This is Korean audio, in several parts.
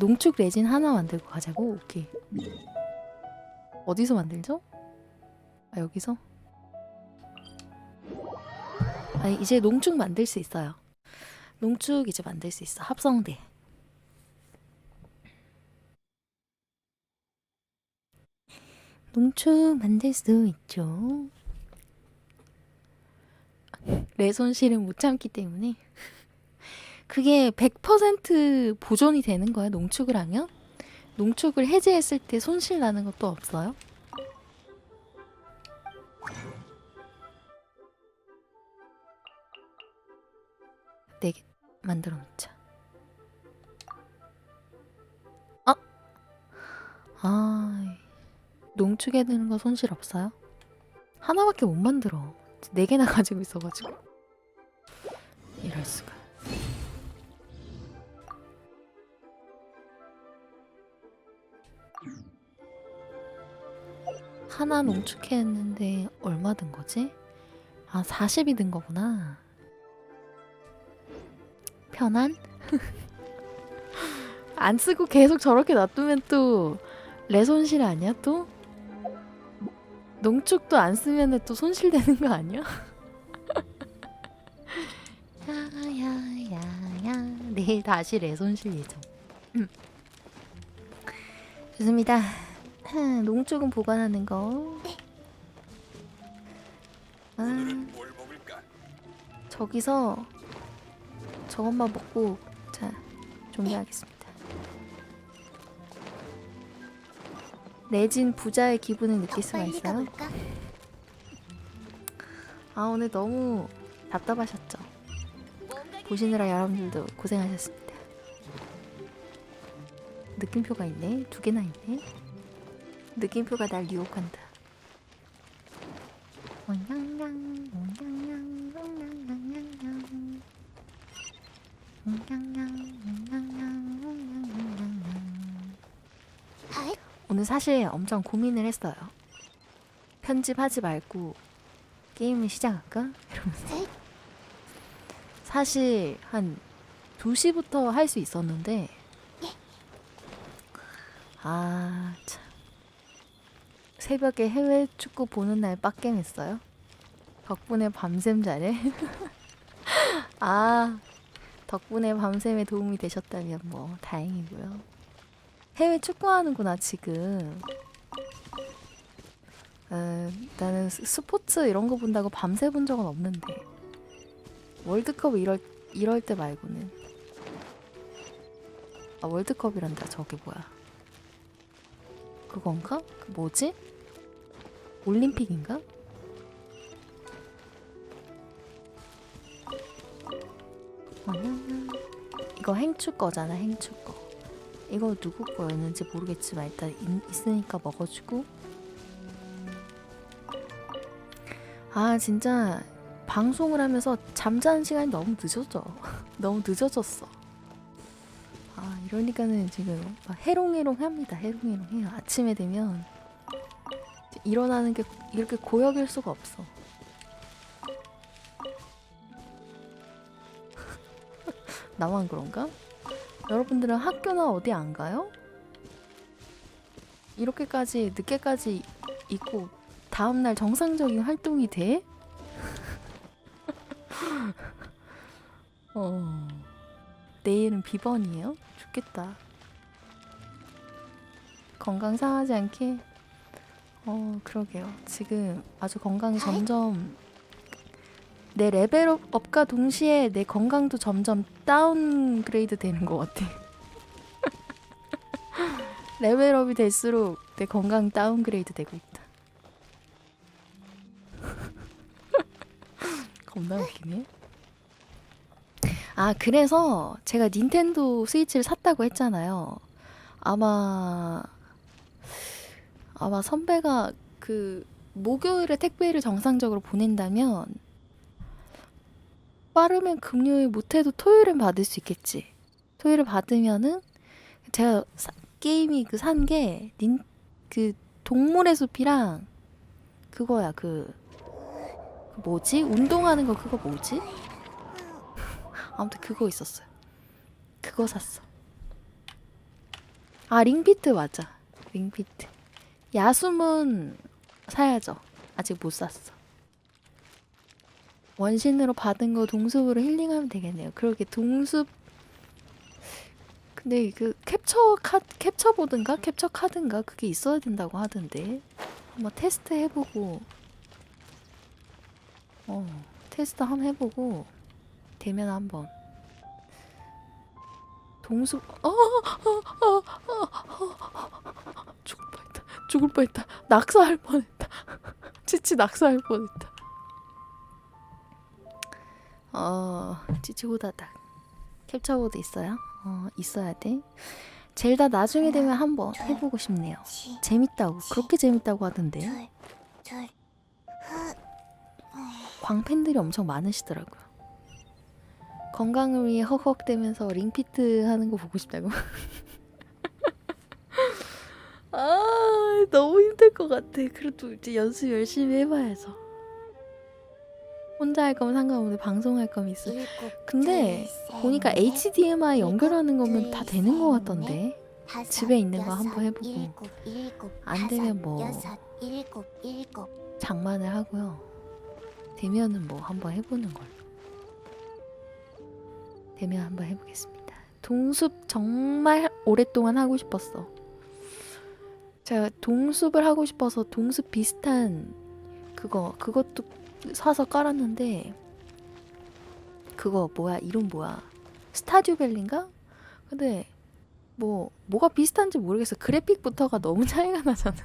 농축 레진 하나 만들고 가자고. 오케이. 어디서 만들죠? 아 여기서? 아 이제 농축 만들 수 있어요. 농축 이제 만들 수 있어. 합성돼. 농축 만들 수 있죠. 내 손실은 못 참기 때문에 그게 100% 보존이 되는 거야 농축을 하면 농축을 해제했을 때 손실 나는 것도 없어요. 네개 만들어 놓자. 아, 아, 농축해 드는 거 손실 없어요? 하나밖에 못 만들어. 네 개나 가지고 있어가지고. 이럴 수가. 하나 농축했는데 얼마 든 거지? 아, 40이 든 거구나. 편안? 안 쓰고 계속 저렇게 놔두면 또 레손실 아니야 또? 농축도 안 쓰면 또 손실되는 거 아니야? 야야야야 내일 다시 레손실 예정 음. 좋습니다 흠, 농축은 보관하는 거 아, 뭘 먹을까? 저기서 저것만 먹고 자 종료하겠습니다. 내진 부자의 기분을 느낄 수가 빨리 있어요. 가볼까? 아 오늘 너무 답답하셨죠? 보시느라 여러분들도 고생하셨습니다. 느낌표가 있네. 두 개나 있네. 느낌표가 날 유혹한다. 옹냥냥, 옹냥냥, 옹냥냥냥냥. 옹냥냥, 옹냥냥, 옹냥냥냥냥. 아이, 오늘 사실 엄청 고민을 했어요. 편집하지 말고 게임을 시작할까? 이러면서. 사실 한 2시부터 할 수 있었는데 아, 참. 새벽에 해외 축구 보는 날 빡겜했어요. 덕분에 밤샘 잘해. 아, 덕분에 밤샘에 도움이 되셨다면 뭐 다행이고요. 해외 축구하는구나 지금. 어, 나는 스- 스포츠 이런 거 본다고 밤새 본 적은 없는데 월드컵 이럴 이럴 때 말고는 아 월드컵이란다 저게 뭐야 그건가? 그 뭐지? 올림픽인가? 음, 이거 행추 거잖아 행추 거. 이거 누구 거였는지 모르겠지만 일단 있, 있으니까 먹어주고. 아 진짜 방송을 하면서 잠자는 시간이 너무 늦어져. 너무 늦어졌어. 아 이러니까는 지금 막 해롱해롱합니다 해롱해롱해요. 아침에 되면 일어나는 게 이렇게 고역일 수가 없어 나만 그런가? 여러분들은 학교나 어디 안 가요? 이렇게까지 늦게까지 있고 다음날 정상적인 활동이 돼? 어 내일은 비번이에요? 죽겠다. 건강 상하지 않게. 어 그러게요. 지금 아주 건강이 점점 내 레벨업과 동시에 내 건강도 점점 다운그레이드 되는 것 같아. 레벨업이 될수록 내 건강 다운그레이드 되고 있다. 겁나 웃기네. 아, 그래서 제가 닌텐도 스위치를 샀다고 했잖아요. 아마, 아마 선배가 그 목요일에 택배를 정상적으로 보낸다면 빠르면 금요일 못해도 토요일엔 받을 수 있겠지. 토요일에 받으면은 제가 사- 게임이 그 산 게 닌 그 동물의 숲이랑 그거야 그, 그 뭐지 운동하는 거 그거 뭐지? 아무튼 그거 있었어요. 그거 샀어. 아 링피트 맞아. 링피트. 야숨은 사야죠. 아직 못 샀어. 원신으로 받은 거 동숲으로 힐링하면 되겠네요. 그러게 동숲 근데 그 캡처 카 캡처 보든가? 캡처 카든가? 그게 있어야 된다고 하던데. 한번 테스트 해보고. 어 테스트 한번 해보고. 되면 한번. 동숲 어, 어, 어, 어, 어, 죽을 뻔했다. 낙서할 뻔했다. 치치 낙서할 뻔했다. 어 치치 호다닥. 캡처보드 있어요? 어 있어야 돼. 젤다 나중에 되면 한번 해보고 싶네요. 재밌다고. 그렇게 재밌다고 하던데 둘, 둘, 후, 광팬들이 엄청 많으시더라고요. 건강을 위해 헉헉대면서 링피트 하는 거 보고 싶다고. 아 너무 힘들 것 같아. 그래도 이제 연습 열심히 해봐야죠. 혼자 할 거면 상관없는데 방송할 거면 있어. 근데 보니까 넷, HDMI 연결하는 거면 둘, 다 되는 거 셋, 같던데. 집에 있는 거 한번 해보고. 안 되면 뭐. 장만을 하고요. 되면은 뭐 한번 해보는 걸 되면 한번 해보겠습니다. 동숲 정말 오랫동안 하고 싶었어 제가 동숲을 하고 싶어서 동숲 비슷한 그거 그것도 사서 깔았는데 그거 뭐야? 이름 뭐야? 스타듀밸리인가? 근데 뭐 뭐가 비슷한지 모르겠어 그래픽부터가 너무 차이가 나잖아.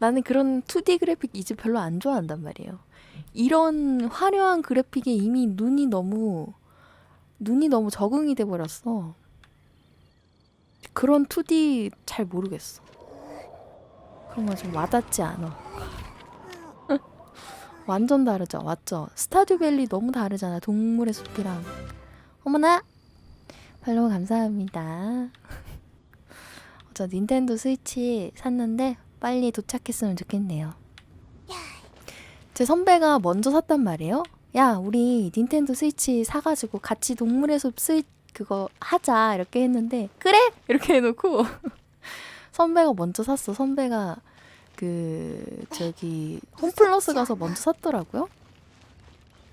나는 그런 2D 그래픽 이제 별로 안 좋아한단 말이에요. 이런 화려한 그래픽에 이미 눈이 너무 눈이 너무 적응이 돼 버렸어 그런 2D 잘 모르겠어. 그런 거좀 와닿지 않아. 완전 다르죠? 맞죠? 스타듀밸리 너무 다르잖아 동물의 숲이랑. 어머나! 팔로우 감사합니다. 저 닌텐도 스위치 샀는데 빨리 도착했으면 좋겠네요. 제 선배가 먼저 샀단 말이에요? 야 우리 닌텐도 스위치 사가지고 같이 동물의 숲 스위 그거 하자 이렇게 했는데 그래 이렇게 해놓고 선배가 먼저 샀어 선배가 그 저기 홈플러스 가서 먼저 샀더라고요.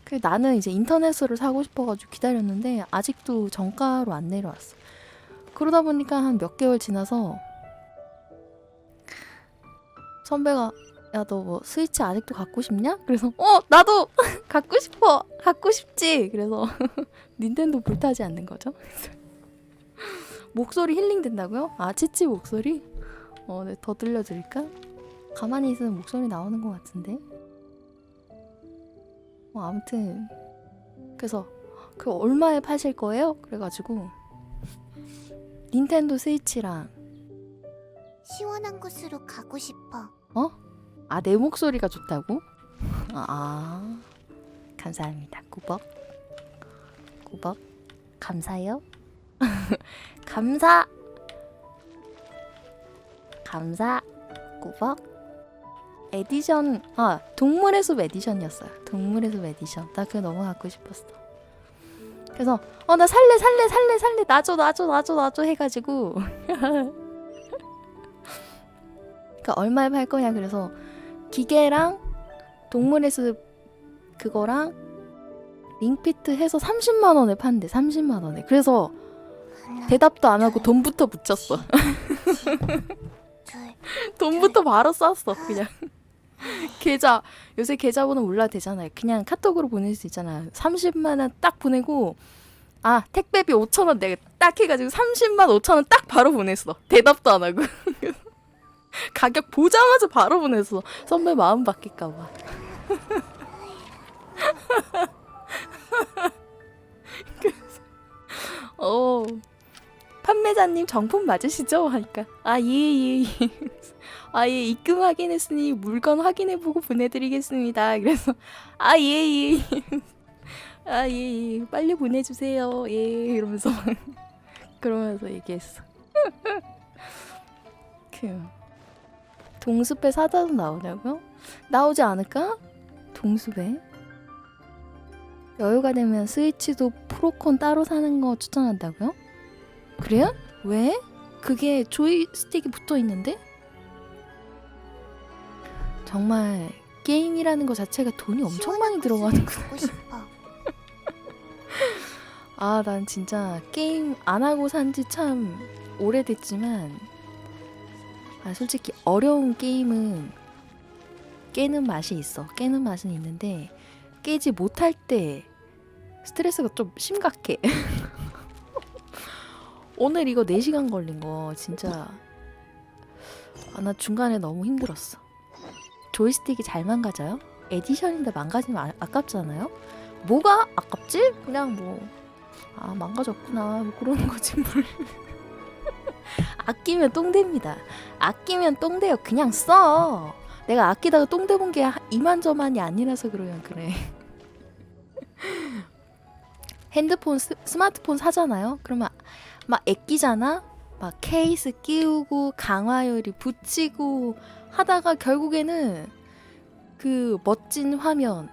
그 나는 이제 인터넷으로 사고 싶어가지고 기다렸는데 아직도 정가로 안 내려왔어. 그러다 보니까 한 몇 개월 지나서 선배가 야 너 뭐 스위치 아직도 갖고 싶냐? 그래서 어 나도 갖고 싶어 갖고 싶지. 그래서 닌텐도 불타지 않는 거죠. 목소리 힐링 된다고요? 아 치치 목소리? 어, 네, 더 들려드릴까? 가만히 있으면 목소리 나오는 것 같은데. 어, 아무튼 그래서 그 얼마에 파실 거예요? 그래가지고 닌텐도 스위치랑 시원한 곳으로 가고 싶어. 아내 목소리가 좋다고? 아, 아 감사합니다. 꾸벅 꾸벅 감사요. 감사. 감사. 꾸벅 에디션 아 동물의 숲 에디션이었어요. 동물의 숲 에디션. 나 그거 너무 갖고 싶었어. 그래서 어 나 살래 살래 살래 살래. 놔줘 놔줘 놔줘 놔줘 해가지고. 그러니까 얼마에 팔 거냐 그래서 기계랑 동물의 숲 그거랑 링피트 해서 30만 원에 판대 30만 원에. 그래서 대답도 안 하고 돈부터 붙였어. 둘, 돈부터 바로 쐈어 그냥. 계좌 요새 계좌번호 몰라도 되잖아요. 그냥 카톡으로 보낼 수 있잖아. 30만 원 딱 보내고 아 택배비 5천 원 내가 딱 해가지고 30만 5천 원 딱 바로 보냈어. 대답도 안 하고. 가격 보자마자 바로 보냈어. 선배 마음 바뀔까 봐 그래서 어 판매자님 정품 맞으시죠? 하니까 아예예 예, 예. 아, 예, 입금 확인했으니 물건 확인해보고 보내드리겠습니다. 그래서, 아, 예, 예. 아, 예, 예. 빨리 보내주세요. 예, 이러면서. 막 그러면서 얘기했어. 그, 동숲에 사다도 나오냐고요? 나오지 않을까? 동숲에? 여유가 되면 스위치도 프로콘 따로 사는 거 추천한다고요? 그래요? 왜? 그게 조이스틱이 붙어 있는데 정말 게임이라는 것 자체가 돈이 엄청 많이 시원한 들어가는 곳으로 가고 싶어. 아, 난 진짜 게임 안 하고 산 지 참 오래됐지만, 아, 솔직히 어려운 게임은 깨는 맛이 있어. 깨는 맛은 있는데, 깨지 못할 때 스트레스가 좀 심각해. 오늘 이거 4시간 걸린 거 진짜, 아, 나 중간에 너무 힘들었어. 조이스틱이 잘 망가져요? 에디션인데 망가지면 아, 아깝잖아요? 뭐가 아깝지? 그냥 뭐 아 망가졌구나 뭐 그러는 거지 뭘 아끼면 똥됩니다 아끼면 똥돼요 그냥 써 내가 아끼다가 똥돼 본 게 이만저만이 아니라서 그러면 그래 핸드폰 스, 스마트폰 사잖아요 그러면 막 애끼잖아 막 케이스 끼우고 강화열이 붙이고 하다가 결국에는 그 멋진 화면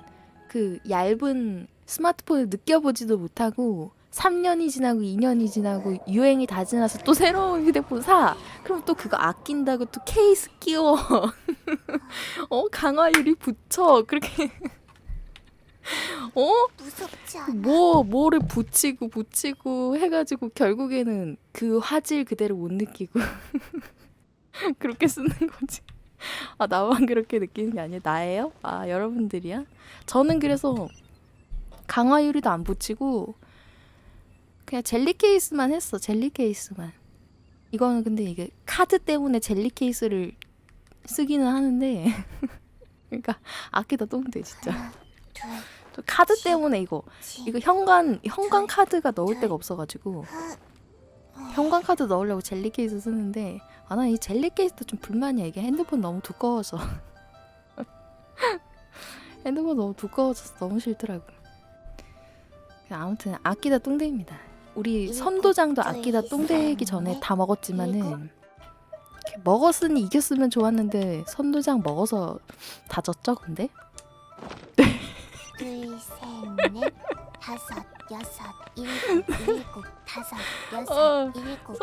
그 얇은 스마트폰을 느껴보지도 못하고 3년이 지나고 2년이 지나고 유행이 다 지나서 또 새로운 휴대폰 사. 그럼 또 그거 아낀다고 또 케이스 끼워. 어 강화유리 붙여. 그렇게 어? 무섭지 않아. 뭐 뭐를 붙이고 붙이고 해가지고 결국에는 그 화질 그대로 못 느끼고 그렇게 쓰는 거지. 아 나만 그렇게 느끼는 게 아니야 나예요? 아 여러분들이야? 저는 그래서 강화 유리도 안 붙이고 그냥 젤리 케이스만 했어 젤리 케이스만. 이거는 근데 이게 카드 때문에 젤리 케이스를 쓰기는 하는데 그러니까 아끼다 똥돼 진짜. 하나, 둘, 저 카드 때문에 이거 셋, 이거 현관 현관 카드가 넣을 데가 없어가지고. 하- 현관 카드 넣으려고 젤리 케이스 쓰는데 아난이 젤리 케이스도 좀 불만이야. 이게 핸드폰 너무 두꺼워서. 핸드폰 너무 두꺼워져서 너무 싫더라고. 아무튼 아끼다 똥대입니다. 우리 선도장도 아끼다 둘, 똥대기 셋, 전에 넷, 다 먹었지만은 먹었으니 이겼으면 좋았는데 선도장 먹어서 다 졌죠 근데 둘, 셋, 넷, 다섯, 여섯, 일곱, 일곱, 다섯, 여섯, 어, 일곱.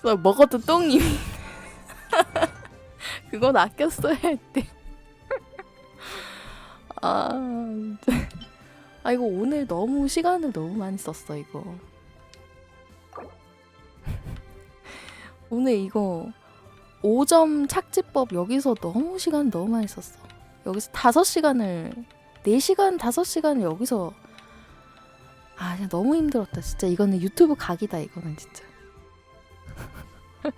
그래서 먹어도 똥이 그건 아꼈어야 했대 아. 아 이거 오늘 너무 시간을 너무 많이 썼어 이거 오늘 이거 5점 착지법 여기서 너무 시간 너무 많이 썼어 여기서 5시간을 4시간 5시간을 여기서 아 그냥 너무 힘들었다 진짜 이거는 유튜브 각이다 이거는 진짜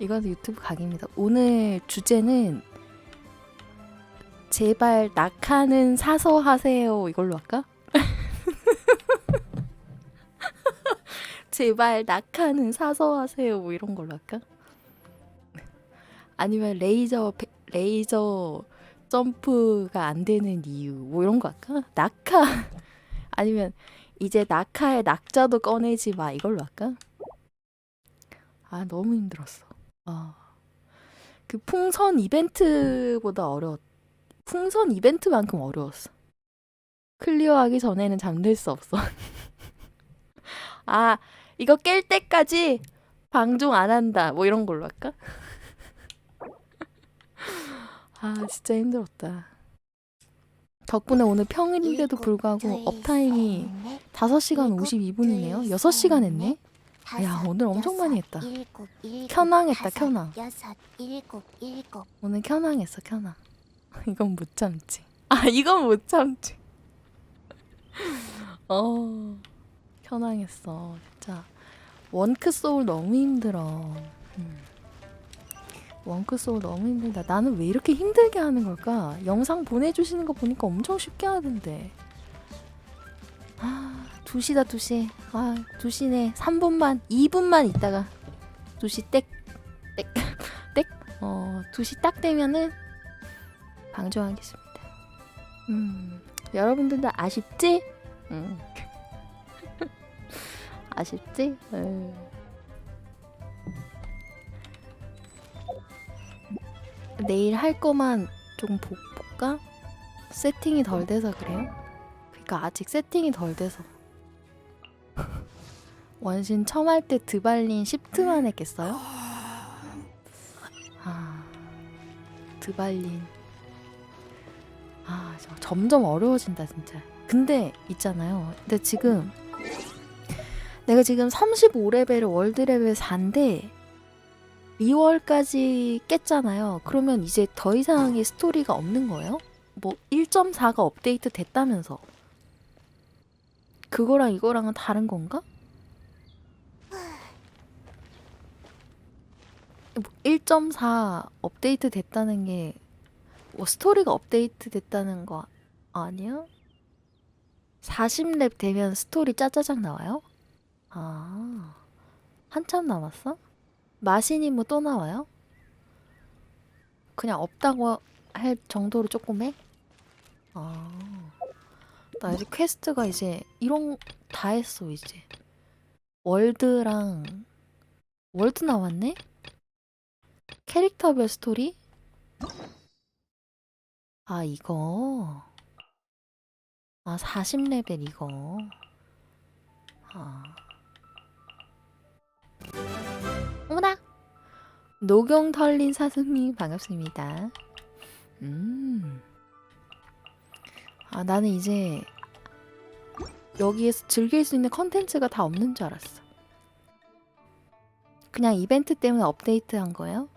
이건 유튜브 각입니다. 오늘 주제는 제발 낙하는 사서 하세요 이걸로 할까? 제발 낙하는 사서 하세요 뭐 이런 걸로 할까? 아니면 레이저 페- 레이저 점프가 안 되는 이유 뭐 이런 거 할까? 낙하 아니면 이제 낙하의 낙자도 꺼내지 마 이걸로 할까? 아 너무 힘들었어. 아. 그 풍선 이벤트보다 어려웠. 풍선 이벤트만큼 어려웠어. 클리어하기 전에는 잠들 수 없어. 아 이거 깰 때까지 방종 안 한다. 뭐 이런 걸로 할까? 아 진짜 힘들었다. 덕분에 오늘 평일인데도 불구하고 둘, 업타임이 셋, 넷, 5시간 일곱, 52분이네요. 둘, 6시간 셋, 했네. 야, 오늘 엄청 많이 했다. 켜낭했다, 켜낭. 오늘 켜낭했어 켜낭 이건 못 참지 아 이건 못 참지 어 켜낭했어 진짜 원크 소울 너무 힘들어 음. 원크 소울 너무 힘들다 나는 왜 이렇게 힘들게 하는 걸까 영상 보내주시는 거 보니까 엄청 쉽게 하던데 아 2시다 2시 아 2시네 3분만 2분만 있다가 2시 땡 땡 땡 어, 2시 딱 되면은 방송하겠습니다. 음, 여러분들도 아쉽지? 음. 아쉽지? 음. 내일 할 거만 좀 보, 볼까? 세팅이 덜 돼서 그래요? 그러니까 아직 세팅이 덜 돼서. 원신 처음 할 때 드발린 10트만 했겠어요? 아 드발린 아 저- 점점 어려워진다 진짜 근데 있잖아요 근데 지금 내가 지금 35레벨을 월드 레벨 4인데 2월까지 깼잖아요 그러면 이제 더 이상의 스토리가 없는 거예요? 뭐 1.4가 업데이트 됐다면서 그거랑 이거랑은 다른 건가? 1.4 업데이트 됐다는 게 뭐 스토리가 업데이트 됐다는 거 아니야? 40렙 되면 스토리 짜자작 나와요? 아 한참 남았어? 마신이 뭐또 나와요? 그냥 없다고 할 정도로 조금 해? 아, 나 이제 퀘스트가 이제 이런 다 했어 이제 월드랑 월드 나왔네? 캐릭터별 스토리? 아 이거 아 40레벨 이거 아 어머나 녹용 털린 사슴이 반갑습니다 음. 아, 나는 이제 여기에서 즐길 수 있는 컨텐츠가 다 없는 줄 알았어. 그냥 이벤트 때문에 업데이트 한 거예요?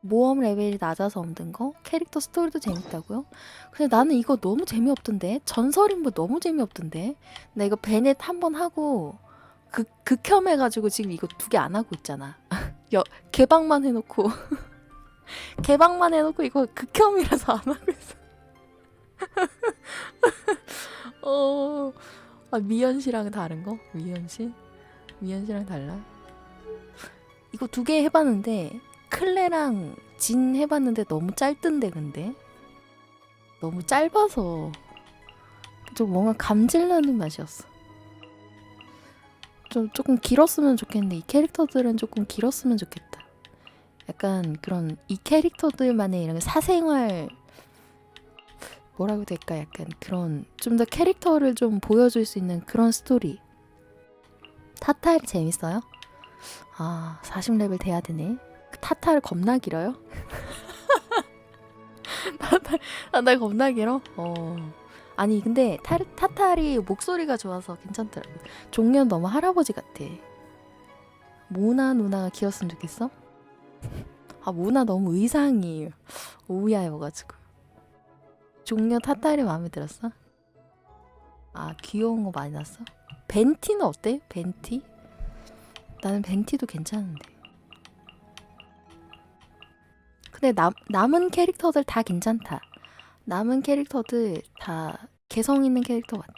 모험 레벨이 낮아서 없는 거? 캐릭터 스토리도 재밌다고요? 근데 나는 이거 너무 재미없던데? 전설인물 너무 재미없던데? 나 이거 베넷 한 번 하고 극, 극혐해가지고 지금 이거 두 개 안 하고 있잖아. 여, 개방만 해놓고 개방만 해놓고 이거 극혐이라서 안 하고 있어. 어, 아, 미연 씨랑 다른 거? 미연 씨? 미연 씨랑 달라? 이거 두 개 해봤는데 클레랑 진 해봤는데 너무 짧던데 근데 너무 짧아서 좀 뭔가 감질나는 맛이었어. 좀 조금 길었으면 좋겠는데 이 캐릭터들은 조금 길었으면 좋겠다. 약간 그런 이 캐릭터들만의 이런 사생활 뭐라고 될까 약간 그런 좀 더 캐릭터를 좀 보여줄 수 있는 그런 스토리 타탈 재밌어요? 아 40레벨 돼야 되네 타탈 겁나 길어요? 타탈, 타탈 겁나 길어? 어 아니 근데 타, 타탈이 목소리가 좋아서 괜찮더라고 종년 너무 할아버지 같아 모나 누나가 길었으면 좋겠어? 아 모나 너무 의상이 오우야여가지고 종려 타탈이 마음에 들었어? 아 귀여운 거 많이 났어? 벤티는 어때? 벤티? 나는 벤티도 괜찮은데 근데 남, 남은 캐릭터들 다 괜찮다 남은 캐릭터들 다 개성 있는 캐릭터 같아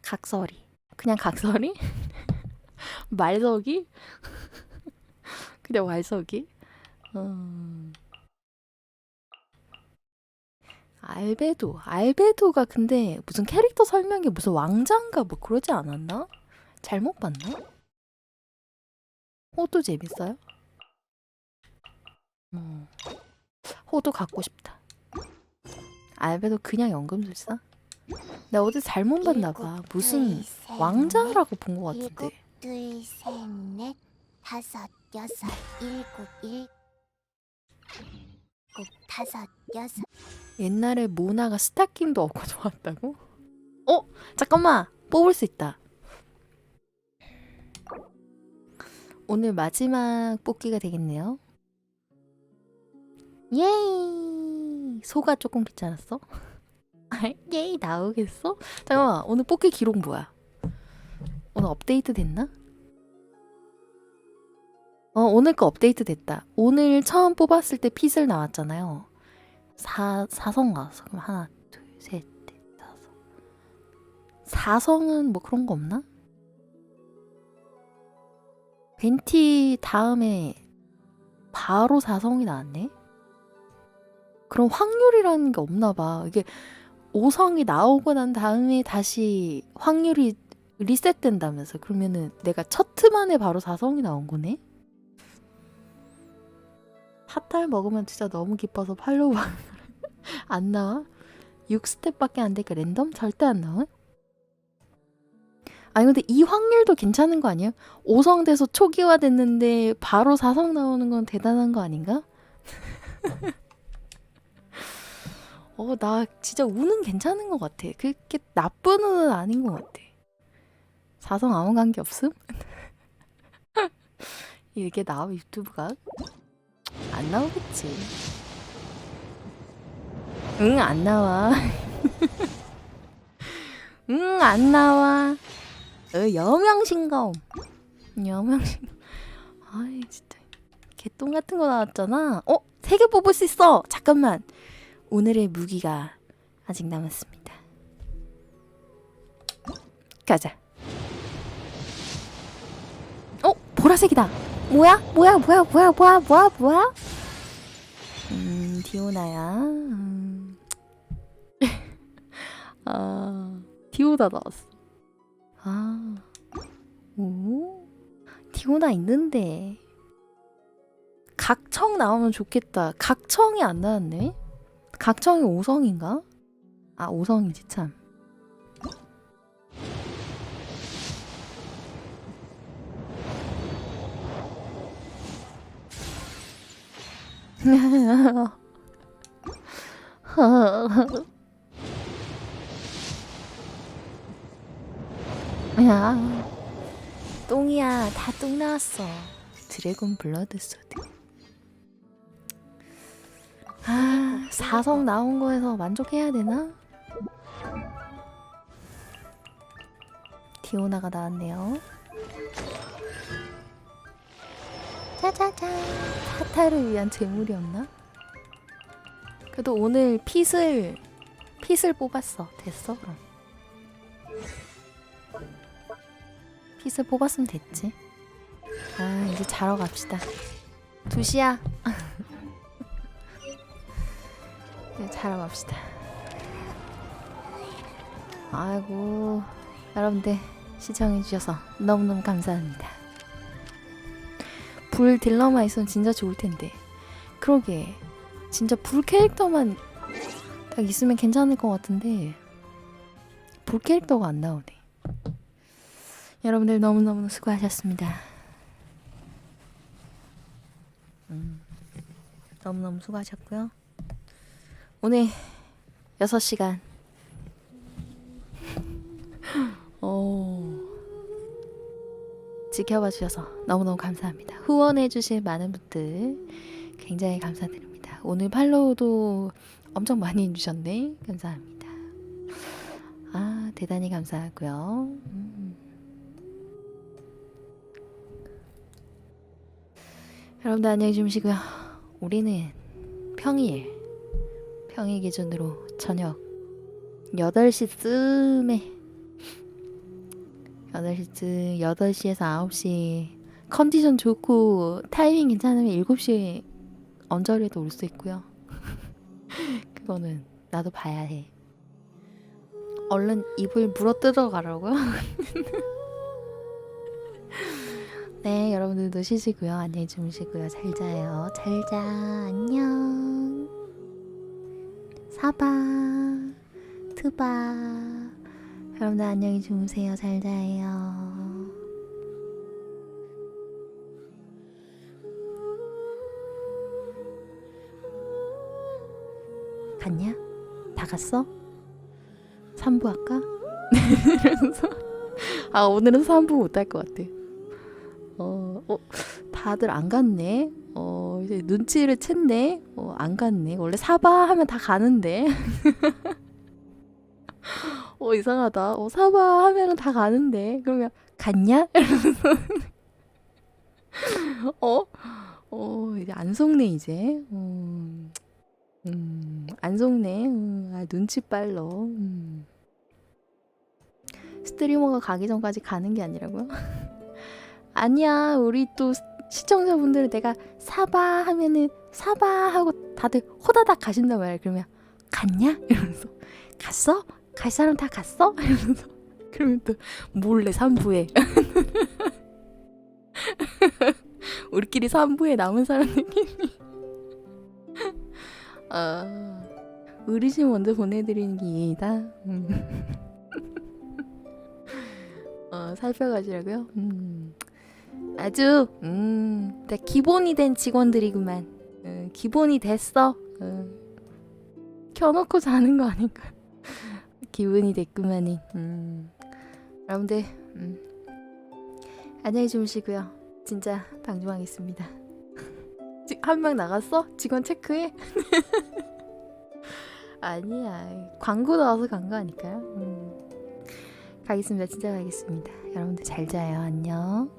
각설이 그냥 각설이? 말석이? 그냥 말석이? 음... 알베도 알베도가 근데 무슨 캐릭터 설명이 무슨 왕자인가 뭐 그러지 않았나? 잘못 봤나? 호도 재밌어요? 음. 호도 갖고 싶다. 알베도 그냥 연금술사? 나 어디 잘못 봤나 봐. 무슨 왕자라고 본 것 같은데. 둘, 셋, 넷, 다섯, 여섯, 일곱, 일- 일곱, 다섯, 여섯. 옛날에 모나가 스타킹도 얻고 좋았다고? 어? 잠깐만! 뽑을 수 있다. 오늘 마지막 뽑기가 되겠네요. 예이! 소가 조금 귀찮았어? 아, 예이 나오겠어? 잠깐만 오늘 뽑기 기록 뭐야? 오늘 업데이트 됐나? 어 오늘 거 업데이트 됐다. 오늘 처음 뽑았을 때 핏을 나왔잖아요. 사 사성 나왔어. 그럼 하나, 둘, 셋, 넷, 다섯. 사성은 뭐 그런 거 없나? 벤티 다음에 바로 사성이 나왔네. 그럼 확률이라는 게 없나 봐. 이게 5성이 나오고 난 다음에 다시 확률이 리셋된다면서. 그러면은 내가 첫 트만에 바로 4성이 나온 거네? 핫탈 먹으면 진짜 너무 기뻐서 팔로우 안 나와? 6스텝밖에 안 되니까 랜덤 절대 안 나와? 아니 근데 이 확률도 괜찮은 거 아니에요? 5성 돼서 초기화 됐는데 바로 4성 나오는 건 대단한 거 아닌가? 어, 나 진짜 우는 괜찮은 것 같아. 그렇게 나쁜 우는 아닌 것 같아. 사성 아무 관계 없음? 이게 나와 유튜브가? 안 나오겠지. 응, 안 나와. 응, 안 나와. 어, 여명신검. 여명신. 아이, 진짜. 개똥 같은 거 나왔잖아. 어? 세 개 뽑을 수 있어. 잠깐만. 오늘의 무기가 아직 남았습니다. 가자. 어? 보라색이다. 뭐야? 뭐야? 뭐야? 뭐야? 뭐야? 뭐야? 뭐야? 음, 디오나야. 음. 아, 디오나 나왔어. 아, 오, 디오나 있는데. 각청 나오면 좋겠다. 각청이 안 나왔네. 각청이 5성인가? 아, 5성이지 참. 야, 똥이야, 다 똥 나왔어. 드래곤 블러드 소드. 아, 사성 나온 거에서 만족해야 되나? 디오나가 나왔네요. 짜자잔. 타타를 위한 재물이었나? 그래도 오늘 핏을 핏을 뽑았어. 됐어 그럼. 핏을 뽑았으면 됐지. 아 이제 자러 갑시다. 2시야. 이제 자러 갑시다. 아이고 여러분들 시청해주셔서 너무너무 감사합니다. 불 딜러만 있으면 진짜 좋을 텐데. 그러게 진짜 불 캐릭터만 딱 있으면 괜찮을 것 같은데 불 캐릭터가 안 나오네. 여러분들 너무너무 수고하셨습니다. 음, 너무너무 수고하셨고요. 오늘 6시간 어, 지켜봐 주셔서 너무너무 감사합니다. 후원해 주실 많은 분들 굉장히 감사드립니다. 오늘 팔로우도 엄청 많이 해주셨네. 감사합니다. 아, 대단히 감사하고요. 음. 여러분들 안녕히 주무시고요. 우리는 평일, 평일 기준으로 저녁 8시쯤에 8시쯤 8시에서 9시 컨디션 좋고 타이밍 괜찮으면 7시에 언저리에도 올 수 있고요. 그거는 나도 봐야 해. 얼른 입을 물어 뜯어 가라고요? 네, 여러분들도 쉬시고요. 안녕히 주무시고요. 잘 자요. 잘 자. 안녕. 사바. 트바. 여러분들 안녕히 주무세요. 잘 자요. 갔냐? 다 갔어? 3부 할까? 이러면서 아 오늘은 3부 못할 것 같아 어, 어 다들 안 갔네 어 이제 눈치를 챘네 어, 안 갔네 원래 사바 하면 다 가는데 어 이상하다 어 사바 하면은 다 가는데 그러면 갔냐? 이러면서 어? 어 이제 안 속네 이제 음. 음, 안 속네. 음, 아, 눈치 빨러. 음. 스트리머가 가기 전까지 가는 게 아니라고요? 아니야, 우리 또 시- 시청자분들은 내가 사바 하면은 사바 하고 다들 호다닥 가신단 말이야. 그러면 갔냐? 이러면서 갔어? 갈 사람 다 갔어? 이러면서 그러면 또 몰래 3부에 우리끼리 3부에 남은 사람들끼리 아, 의리심 먼저 보내드리는 게 이해이다. 음. 어, 살펴가시라고요? 음. 아주 음, 다 기본이 된 직원들이구만. 응, 기본이 됐어. 응. 켜놓고 자는 거 아닌가? 기분이 됐구만이. 음. 여러분들 음. 안녕히 주무시고요. 진짜 방종하겠습니다. 한 명 나갔어? 직원 체크해? 아니야. 광고 나와서 간 거 아닐까요? 음. 가겠습니다. 진짜 가겠습니다. 여러분들 잘 자요. 안녕.